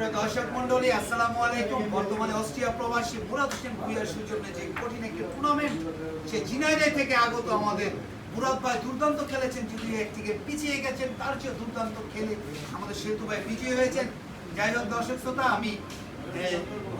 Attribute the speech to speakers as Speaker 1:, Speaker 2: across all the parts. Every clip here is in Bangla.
Speaker 1: দর্শক মন্ডলী, আসসালামু আলাইকুম। বর্তমানে অস্ট্রিয়া প্রবাসী মুরাদ হোসেন ভুইয়ার সুজন্য যে কঠিন একটি টুর্নামেন্ট সে ঝিনাইদহ থেকে আগত আমাদের মুরাদ ভাই দুর্দান্ত খেলেছেন, যদিও একদিকে পিছিয়ে গেছেন, তার চেয়ে দুর্দান্ত খেলে আমাদের সেতু ভাই বিজয়ী হয়েছেন। যাই হোক দর্শক শ্রোতা, আমি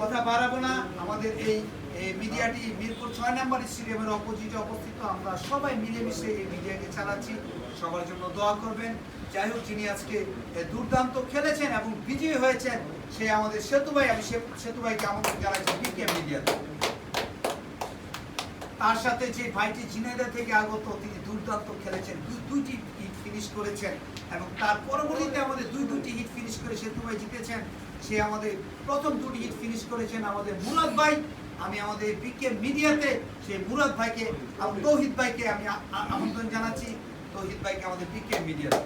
Speaker 1: কথা বাড়াবো না। আমাদের এই এই মিডিয়াটি মিরপুর ছয় নম্বর স্টেডিয়ামের অপোজিটে অবস্থিত। আমরা সবাই মিলেমিশে এই মিডিয়াকে চালাচ্ছি। সবার জন্য দোয়া করবেন। যাই হোক, যিনি আজকে দুর্দান্ত খেলেছেন এবং বিজয়ী হয়েছেন, সে আমাদের সেতু ভাই। আমি সেতু ভাইকে আমাদের জানাচ্ছি বিকে মিডিয়াতে। তার সাথে যে ভাইটি জিনেদা থেকে আগত, তিনি দুর্দান্ত খেলেছেন। দুই- দুইটি হিট ফিনিশ করেছেন এবং তার পরবর্তীতে আমাদের দুই দুটি হিট ফিনিশ করে সেতু ভাই জিতেছেন। সে আমাদের প্রথম দুটি হিট ফিনিশ করেছেন আমাদের মুরাদ ভাই। আমি আমাদের বিকে মিডিয়াতে সেই মুরাদ ভাইকে তৌহিদ ভাইকে আমি আমন্ত্রণ জানাচ্ছি। তৌহিদ ভাইকে আমাদের বিকে মিডিয়াতে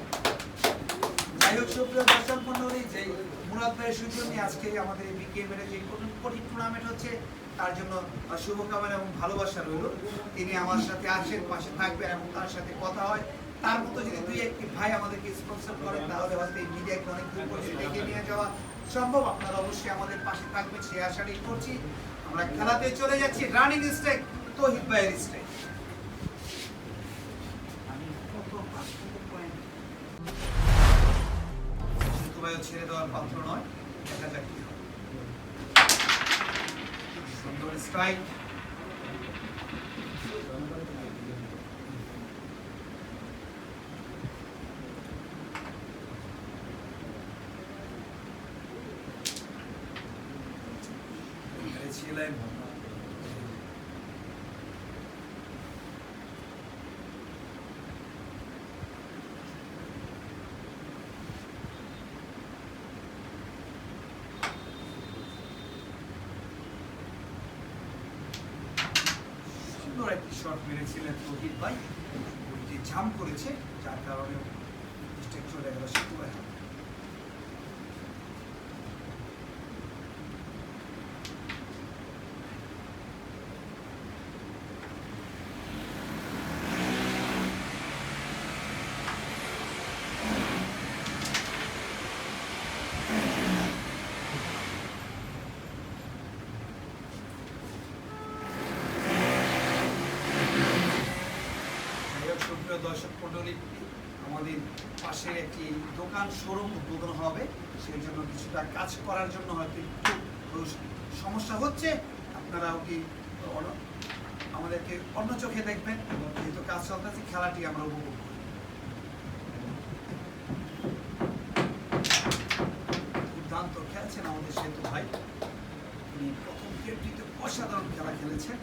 Speaker 1: যাই হোক, সুপ্রিয় দর্শক মন্ডলী যে মুরাদ ভাইয়ের সুযোগ নিয়ে আজকে আমাদের এই বিকে মেরে যে কঠিন টুর্নামেন্ট হচ্ছে, তার জন্য শুভকামনা এবং ভালোবাসা রইল। তিনি আমার সাথে আছেন, পাশে থাকবেন এবং তার সাথে কথা হয়। তার মতো যদি দুই, একটি ভাই আমাদেরকে স্পন্সর করেন, তাহলে হয়তো এই মিডিয়াকে অনেক দূর পর্যন্ত এগিয়ে নিয়ে যাওয়া সম্ভব। আপনারা অবশ্যই আমাদের পাশে থাকবেন, সেই আশাটাই করছি। আমরা খেলাতে চলে যাচ্ছি রানিং স্টেক তহিদ ভাইয়ের সেতু ছেড়ে দেওয়ার পাত্র নয়, দেখা যাক সুন্দর স্ট্রাইক ছিলেন সুন্দর একটি শট মেরেছিলেন রোহিত ভাই বলটি জাম করেছে যার কারণে চলে গেল ভাই হাতে। যাই হোক, সুপ্রিয় মণ্ডলী আমাদের পাশে একটি দোকান শোরুম উদ্বোধন হবে। সেই জন্য কিছুটা কাজ করার জন্য হয়তো একটু সমস্যা হচ্ছে। আপনারাও কি আমাদেরকে অন্য চোখে দেখবেন এবং যেহেতু কাজ চলতেছে, খেলাটি আমরা উপভোগ করি। দুর্দান্ত খেলছেন আমাদের সেতু ভাই। তিনি প্রথম গেমটিতে অসাধারণ খেলা খেলেছেন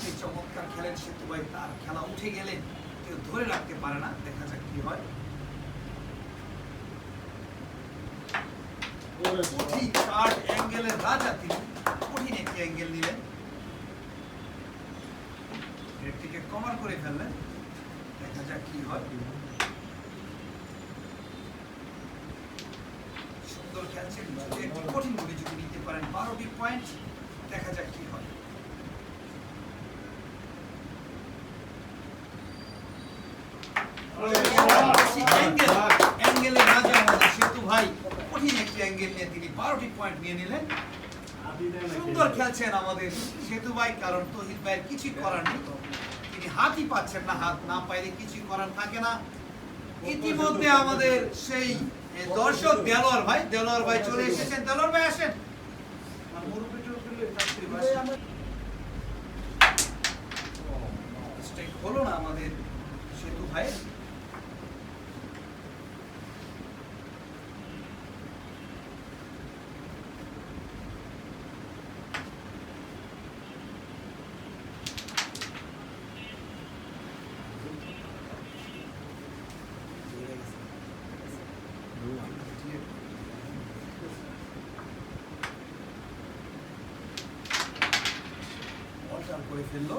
Speaker 1: সেই চমৎকার খেলেন সেতু ভাই তার খেলা উঠে গেলে কেউ ধরে রাখতে পারে না। দেখা যাক কি হয়। কঠিন কার্ড অ্যাঙ্গেলের রাজা তিনি কঠিন একটি অ্যাঙ্গেল নিলেন। একটিকে কভার করে ফেললেন। দেখা যাক কি হয়। সুন্দর খেলছেন। কঠিন যদি নিতে পারেন বারোটি পয়েন্ট। দেখা যাক কি হয় আমাদের সেতু ভাই কঠিন ভাইয়ের করার থাকে না ইতিমধ্যে আমাদের সেই দর্শক দেলোয়ার ভাই দেলোয়ার ভাই চলে এসেছেন দেলোয়ার ভাই আসেন হলো না আমাদের সেতু ভাই ফেলল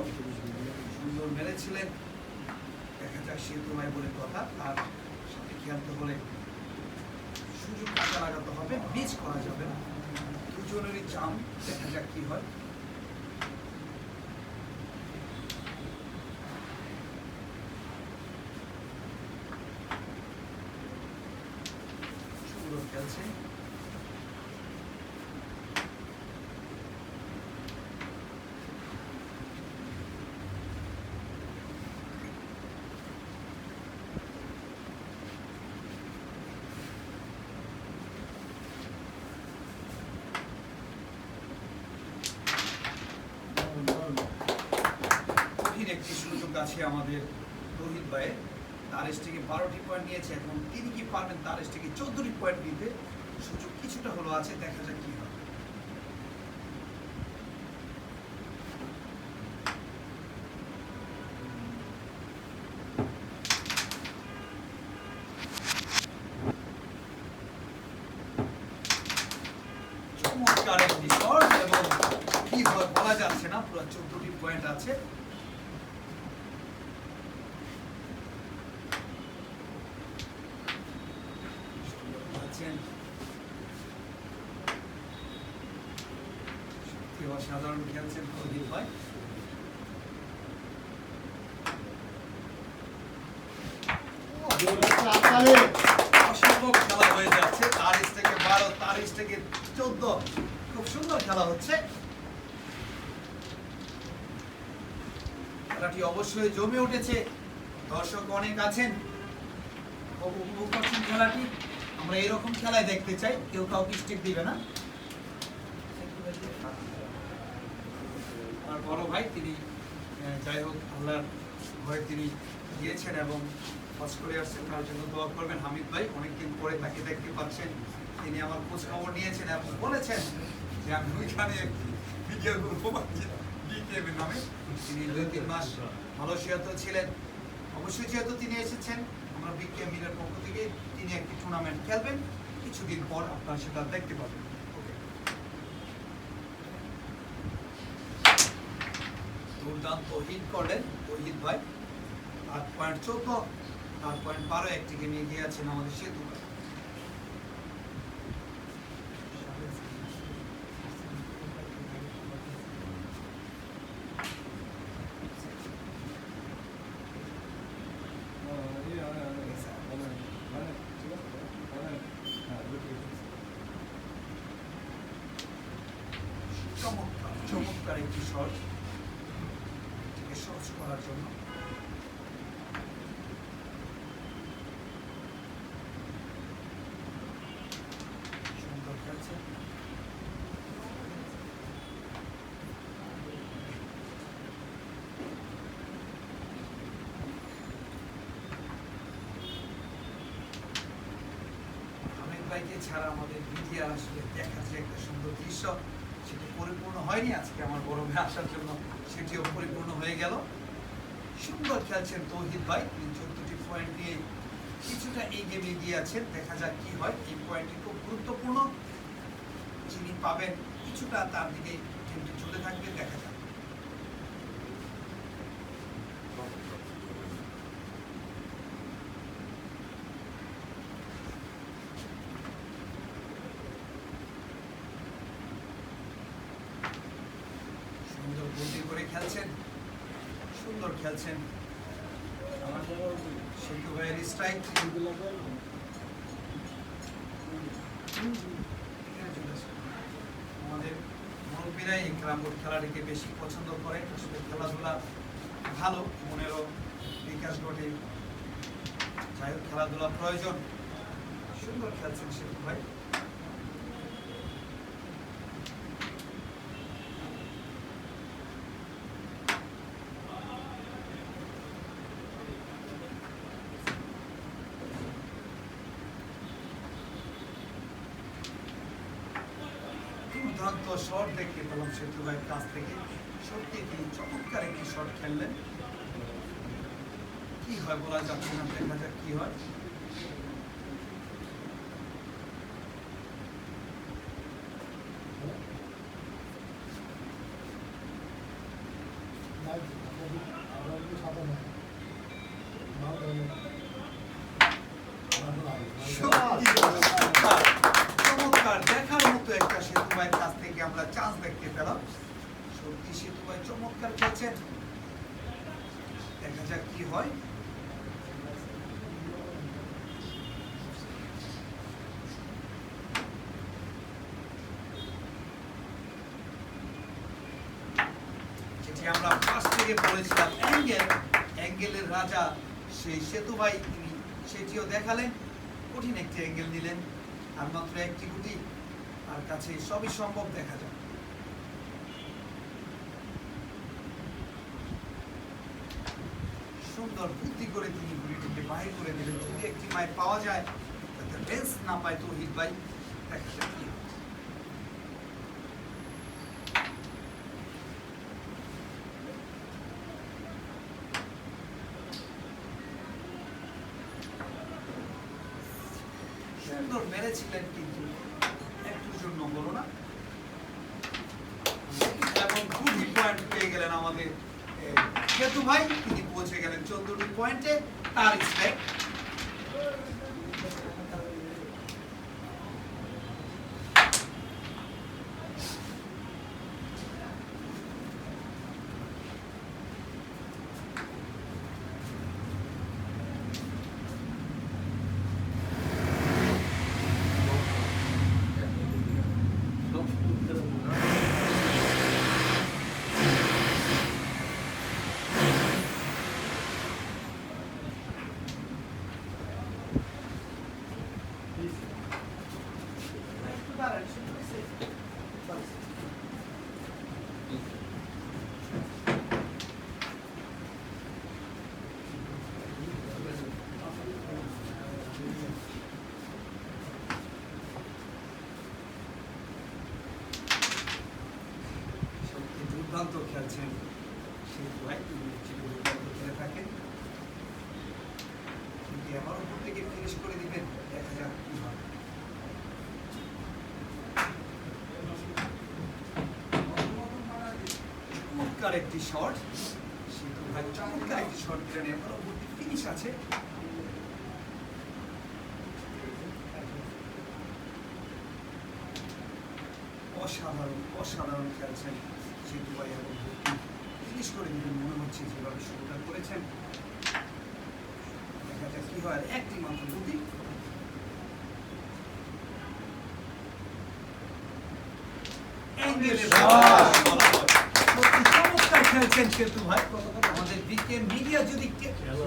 Speaker 1: সুন্দর মেরেছিলেন দেখা যাক সে তোমায় বলে কথা সাথে খেয়ালতে সুযোগ কাজে লাগাতে হবে করা যাবে না। দুজনেরই চাম, দেখা যাক কি হয়। সুন্দর খেলছে। আছে আমাদের রোহিত ভাইয়ের তার থেকে বারোটি পয়েন্ট নিয়েছে এখন তিনি কি পারবেন তার থেকে চোদ্দটি পয়েন্ট নিতে সুযোগ কিছুটা হলো আছে, দেখা যাক কি হয়। চমৎকার এবং কি হয় বলা যাচ্ছে না, পুরো চোদ্দটি পয়েন্ট আছে আছেন ভাই অসম্ভব খেলা হয়ে খেলাটি অবশ্যই জমে উঠেছে। দর্শক অনেক আছেন। খেলাটি। আমরা এরকম খেলায় দেখতে চাই। কেউ কাউকে স্টিক দিবে না আমার বড় ভাই তিনি যাই হোক, আল্লাহর ঘরে তিনি গিয়েছেন এবং হজ করে আসছেন তার জন্য দোয়া করবেন। হামিদ ভাই, অনেকদিন পরে তাকে দেখতে পাচ্ছেন। তিনি আমার খোঁজ খবর নিয়েছেন এবং বলেছেন যে আমি ওইখানে ভিডিও করব বিকেএমের নামে। তিনি দুই তিন মাস মালয়েশিয়াতে ছিলেন। অবশ্যই যেহেতু তিনি এসেছেন, আমরা বিকেএম মিলের পক্ষ থেকে তিনি একটি টুর্নামেন্ট খেলবেন। কিছুদিন পর আপনারা সেটা দেখতে পাবেন। দুর্দান্ত হিট করলেন তহিদ ভাই। আট পয়েন্ট চোদ্দ, আট পয়েন্ট বারো একটিকে নিয়ে গিয়ে আছেন আমাদের সেতু। একটি শট এটিকে সহজ করার জন্য সুন্দর খেলছে ভাইকে ছাড়া আমাদের মিডিয়া আসলে দেখা যে একটা সুন্দর দৃশ্য। সেটি পরিপূর্ণ হয়নি আজকে আমার বড় আসার জন্য। সেটিও পরিপূর্ণ হয়ে গেল। সুন্দর খেলছেন তৌহিদ ভাই। তিনি চোদ্দটি পয়েন্ট নিয়ে কিছুটা এই গেমে এগিয়ে আছেন। দেখা যাক কি হয়। এই পয়েন্টটি খুব গুরুত্বপূর্ণ। যিনি পাবেন কিছুটা তার দিকে চলে থাকবে দেখা যাক সুন্দর বুদ্ধি খেলছেন, সুন্দর খেলছেন। আমার সেতু ভাইয়ের স্ট্রাইক আমাদের মুরব্বীরাই এই ক্রাম বোর্ড খেলাটিকে বেশি পছন্দ করে। আসলে খেলাধুলা ভালো, মনেরও বিকাশ ঘটে। যাই হোক খেলাধুলা প্রয়োজন। সুন্দর খেলছেন সেতু ভাই। দুর্দান্ত শট দেখতে পেলাম সেতু ভাইয়ের কাছ থেকে সত্যি তিনি চমৎকার একটি শট খেললেন কি হয় বলা যাচ্ছে না দেখা যাক কি হয় সত্যি সবজি সেতু ভাই চমৎকার খেয়েছেন। দেখা যাক কি হয়। যেটি আমরা ফার্স্ট থেকে বলেছিলাম, অ্যাঙ্গেল। অ্যাঙ্গেলের রাজা সেই সেতু ভাই, তিনি সেটিও দেখালেন। কঠিন একটি অ্যাঙ্গেল নিলেন। আর মাত্র একটি গুটি। আর কাছে সবই সম্ভব দেখা যায় সুন্দর বুদ্ধি করে তিনি গুলিটিকে বাহির করে দিলেন। যদি একটি মায়ের পাওয়া যায় যাতে লেন্স না পায় ভাই যাক কি হয়। সুন্দর মেরেছিলেন কিন্তু। একটুর জন্য না। এবং কুড়ি পয়েন্ট পেয়ে গেলেন আমাদের সেতু ভাই, তিনি পৌঁছে গেলেন চোদ্দটি পয়েন্টে তার স্ট্রাইক সত্যি তিনি হচ্ছে দুর্দান্ত থাকেন কিন্তু আমার উপর থেকে ফিনিশ করে দিবেন দেখা যাক কি হয়। চমৎকার একটি শট সেতু ভাই চমৎকার একটি শট দিলেন এবার উপর ফিনিশ আছে। অসাধারণ অসাধারণ খেলছেন। সেতু ভাই এবং ফিনিশ করে দিলেন মনে হচ্ছে যেভাবে শুরুটা করেছেন দেখা যাক কি হয় একটি মাত্র দুটি চমৎকার খেলছেন সেতু ভাই আমাদের দিকে মিডিয়া যদি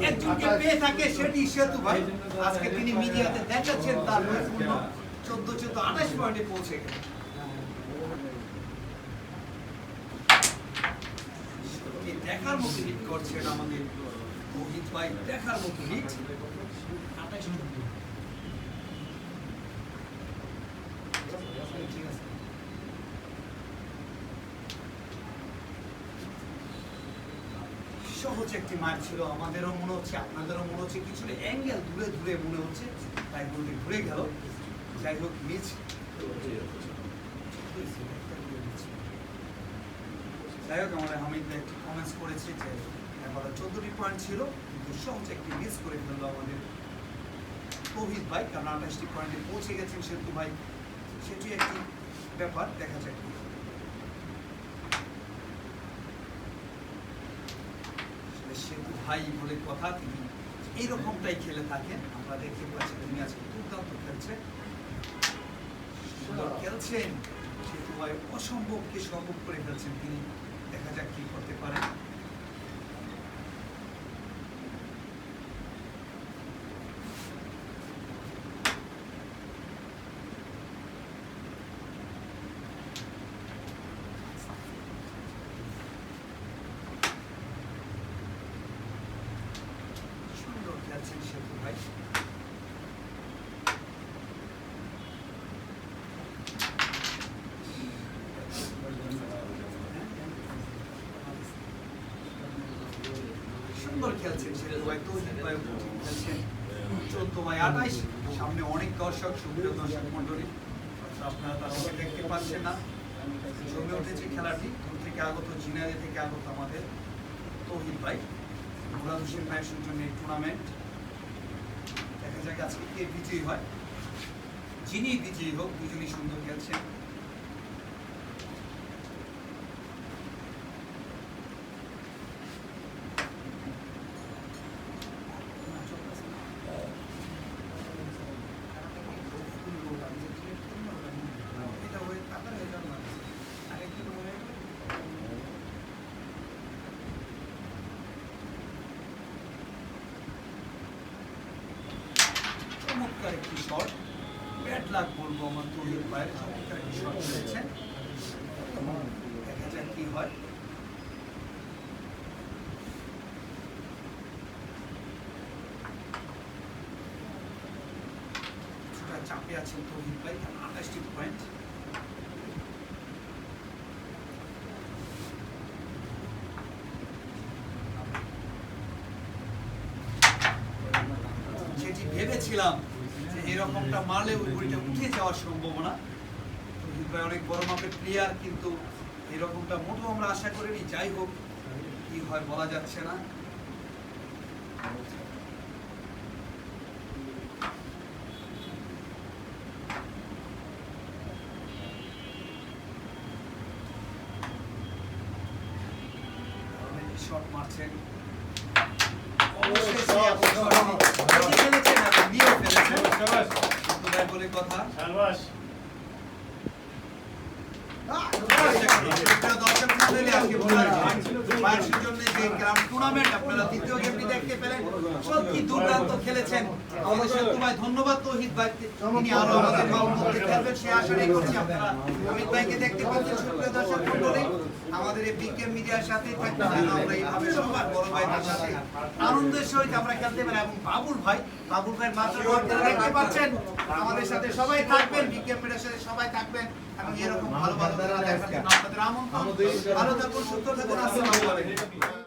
Speaker 1: একজনকে পেয়ে থাকে সেটি সেতু ভাই আজকে তিনি মিডিয়াতে দেখাচ্ছেন তার চোদ্দ চোদ্দ আঠাশ পয়েন্টে পৌঁছে গেলেন দেখার মতো হিট আমাদের অভিজিৎ ভাই দেখার মতো হিট সহজ একটি মার ছিল, আমাদেরও মনে হচ্ছে, আপনাদেরও মনে হচ্ছে, কিছু অ্যাঙ্গেল দূরে দূরে মনে হচ্ছে, তাই বলতে ঘুরে গেল। যাই হোক মিচ যাই হোক, আমাদের হামিদ একটি কমেন্টস করেছে যে এবার চোদ্দটি পয়েন্ট ছিল, কিন্তু সহজ একটি মিস করে ফেলল আমাদের তৌহিদ ভাই কারণ আঠাশটি পয়েন্টে পৌঁছে গেছেন সেতু ভাই। সেটি একটি ব্যাপার, দেখা। আসলে সেতু ভাই বলে কথা, তিনি এইরকমটাই খেলে থাকেন। আমরা দেখতে পাচ্ছি তিনি আজকে দুর্দান্ত খেলছে। খেলছেন। সেতু ভাই অসম্ভবকে সম্ভব করে ফেলছেন তিনি। দেখা যাক কি করতে পারেন সুন্দর খেলছেন সেতু ভাই তৌহিদ ভাই খেলছেন চোদ্দ ভাই আঠাইশ। সামনে অনেক দর্শক, সুপ্রিয় দর্শক মন্ডলী আপনারা তার দেখতে পাচ্ছেন না। জমে উঠেছে খেলাটি। দূর থেকে আগত জিনারে থেকে আগত আমাদের তৌহিদ ভাই। মুরাদ হোসেন ভাইয়ের সৌজন্যে টুর্নামেন্ট দেখা যাক আজকে কে বিজয়ী হয়। যিনি বিজয়ী হোক, দুজনই সুন্দর খেলছেন এটা ওই কাতার হয়ে গেল না আরেকটু মনে হয় চমৎকার একটি শট ব্যাট তহিদ ভাইয়ের চমৎকার একটি শট খেলেছেন দেখা যাক কি হয়। কিছুটা চাপে আছেন তহিদ ভাই, কারণ আঠাশটি পয়েন্ট ভেবেছিলাম যে এরকমটা মারলে উঠে যাওয়ার সম্ভাবনা। তহিদ ভাই অনেক বড় মাপের প্লেয়ার কিন্তু এরকমটা মোটেও আমরা আশা করিনি। যাই হোক কি হয় বলা যাচ্ছে না। শট মারছেন। অবশ্যই সত্যি ভাই ধন্যবাদ তৌহিদ ভাই। তিনি আরও আমাদের মধ্যে খেলবেন সে আশা করছি আপনারা। অমিত ভাইকে দেখতে পাচ্ছেন সুপ্রিয় দর্শক মণ্ডলী আমাদের এই বিজ্ঞান মিডিয়ার সাথে আমরা এইভাবে সবার বড় ভাইদের সাথে আনন্দের সহিত আমরা খেলতে পারি। এবং বাবুল ভাই বাবুল ভাই মাত্র দেখতে পাচ্ছেন। আমাদের সাথে সবাই থাকবেন বিজ্ঞান মিডিয়ার সাথে সবাই থাকবেন এবং এরকম ভালো ভালো আপনাদের ভালো থাকুন সুস্থ থাকুন আসসালামু আলাইকুম।